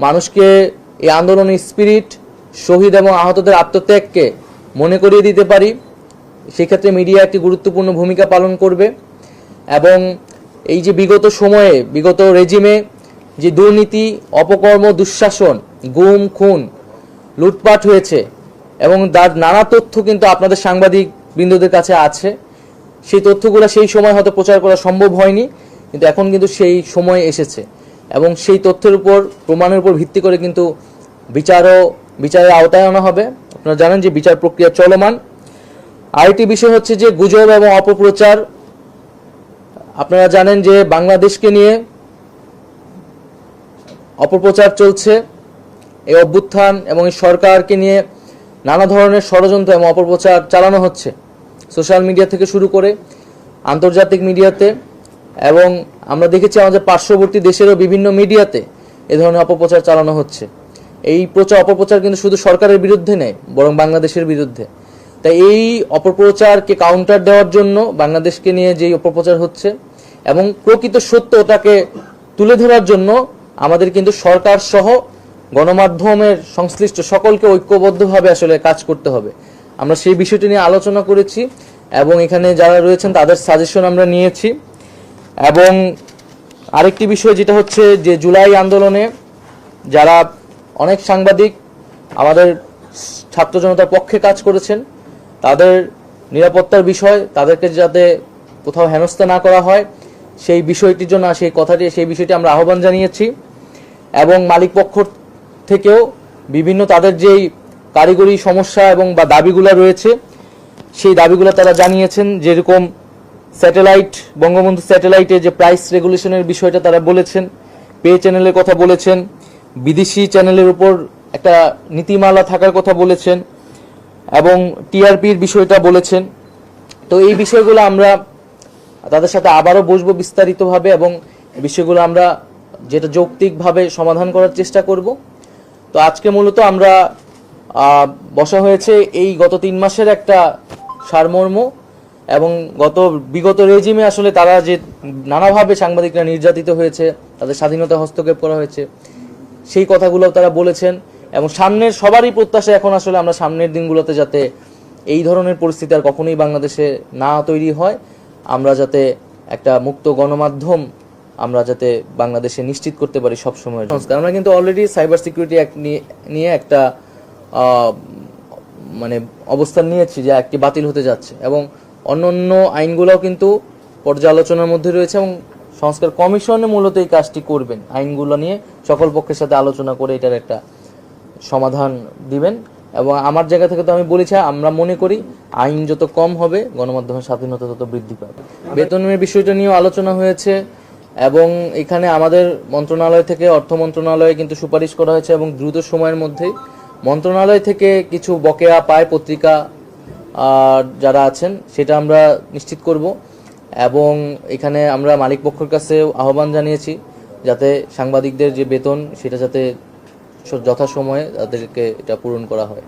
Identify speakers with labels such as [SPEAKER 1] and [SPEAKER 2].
[SPEAKER 1] মানুষকে এই আন্দোলনের স্পিরিট শহীদ এবং আহতদের আত্মত্যাগকে মনে করিয়ে দিতে পারি। সেক্ষেত্রে মিডিয়া একটি গুরুত্বপূর্ণ ভূমিকা পালন করবে এবং এই যে বিগত সময়ে, বিগত রেজিমে যে দুর্নীতি, অপকর্ম, দুঃশাসন, গুম, খুন, লুটপাট হয়েছে এবং তার নানা তথ্য কিন্তু আপনাদের সাংবাদিক বৃন্দদের কাছে আছে। সেই তথ্যগুলো সেই সময় হয়তো প্রচার করা সম্ভব হয়নি, কিন্তু এখন কিন্তু সেই সময় এসেছে। এবং সেই তথ্যের উপর, প্রমাণের উপর ভিত্তি করে কিন্তু বিচারও, বিচারের আওতায় আনা হবে। আপনারা জানেন যে বিচার প্রক্রিয়া চলমান। আরেকটি বিষয় হচ্ছে যে গুজব এবং অপপ্রচার, আপনারা জানেন যে বাংলাদেশকে নিয়ে অপপ্রচার চলছে। এই অভ্যুত্থান এবং এই সরকারকে নিয়ে নানা ধরনের ষড়যন্ত্র এবং অপপ্রচার চালানো হচ্ছে। সোশ্যাল মিডিয়া থেকে শুরু করে আন্তর্জাতিক মিডিয়াতে এবং আমরা দেখেছি আমাদের পার্শ্ববর্তী দেশেরও বিভিন্ন মিডিয়াতে এ ধরনের অপপ্রচার চালানো হচ্ছে। এই প্রচার, অপপ্রচার কিন্তু শুধু সরকারের বিরুদ্ধে নেই বরং বাংলাদেশের বিরুদ্ধে। তাই এই অপপ্রচারকে কাউন্টার দেওয়ার জন্য বাংলাদেশকে নিয়ে যেই অপপ্রচার হচ্ছে এবং প্রকৃত সত্য ওটাকে তুলে ধরার জন্য আমাদের কিন্তু সরকার সহ গণমাধ্যমের সংশ্লিষ্ট সকলকে ঐক্যবদ্ধভাবে আসলে কাজ করতে হবে। আমরা সেই বিষয়টি নিয়ে আলোচনা করেছি এবং এখানে যারা রয়েছেন তাদের সাজেশন আমরা নিয়েছি। এবং আরেকটি বিষয় যেটা হচ্ছে যে জুলাই আন্দোলনে যারা অনেক সাংবাদিক আমাদের ছাত্র জনতার পক্ষে কাজ করেছেন, তাদের নিরাপত্তার বিষয়, তাদেরকে যাতে কোথাও হেনস্থা না করা হয়, সেই বিষয়টির জন্য সেই কথাটি, সেই বিষয়টি আমরা আহ্বান জানিয়েছি। এবং মালিক পক্ষ থেকেও বিভিন্ন তাদের যেই কারিগরি সমস্যা এবং বা দাবিগুলো রয়েছে, সেই দাবিগুলো তারা জানিয়েছেন, যেরকম স্যাটেলাইট, বঙ্গবন্ধু স্যাটেলাইটে যে প্রাইস রেগুলেশনের বিষয়টা তারা বলেছেন, পে চ্যানেলের কথা বলেছেন, বিদেশি চ্যানেলের উপর একটা নীতিমালা থাকার কথা বলেছেন, এবং টিআরপির বিষয়টা বলেছেন। তো এই বিষয়গুলো আমরা তাদের সাথে আবারও বসবো বিস্তারিতভাবে, এবং বিষয়গুলো আমরা যেটা যৌক্তিকভাবে সমাধান করার চেষ্টা করব। তো আজকে মূলত আমরা বসা হয়েছে এই গত তিন মাসের একটা সারমর্ম এবং গত বিগত রেজিমে আসলে তারা যে নানাভাবে সাংবাদিকরা নির্যাতিত হয়েছে, তাদের স্বাধীনতা হস্তক্ষেপ করা হয়েছে, সেই কথাগুলো তারা বলেছেন এবং সামনের সবারই প্রত্যাশা এখন আসলে আমরা সামনের দিনগুলোতে যাতে এই ধরনের পরিস্থিতি আর কখনোই বাংলাদেশে না তৈরি হয়, আমরা যাতে একটা মুক্ত গণমাধ্যম আমরা যাতে বাংলাদেশে নিশ্চিত করতে পারি সব সময় সংস্কার আমরা কিন্তু অলরেডি সাইবার সিকিউরিটি অ্যাক্ট নিয়ে একটা মানে অবস্থান নিয়েছি যে একটি বাতিল হতে যাচ্ছে এবং অন্যান্য আইনগুলোও কিন্তু পর্যালোচনার মধ্যে রয়েছে এবং সংস্কার কমিশনে মূলত এই কাজটি করবেন। আইনগুলো নিয়ে সকল পক্ষের সাথে আলোচনা করে এটার একটা সমাধান দিবেন। এবং আমার জায়গা থেকে তো আমি বলেছি, আমরা মনে করি আইন যত কম হবে, গণমাধ্যমের স্বাধীনতা তত বৃদ্ধি পাবে। বেতনের বিষয়টা নিয়েও আলোচনা হয়েছে এবং এখানে আমাদের মন্ত্রণালয় থেকে অর্থ মন্ত্রণালয়ে কিন্তু সুপারিশ করা হয়েছে এবং দ্রুত সময়ের মধ্যেই মন্ত্রণালয় থেকে কিছু বকেয়া পায় পত্রিকা যারা আছেন, সেটা আমরা নিশ্চিত করব। এবং এখানে আমরা মালিক পক্ষের কাছে আহ্বান জানিয়েছি যাতে সাংবাদিকদের যে বেতন, সেটা যাতে যথাসময়ে তাদেরকে এটা পূরণ করা হয়।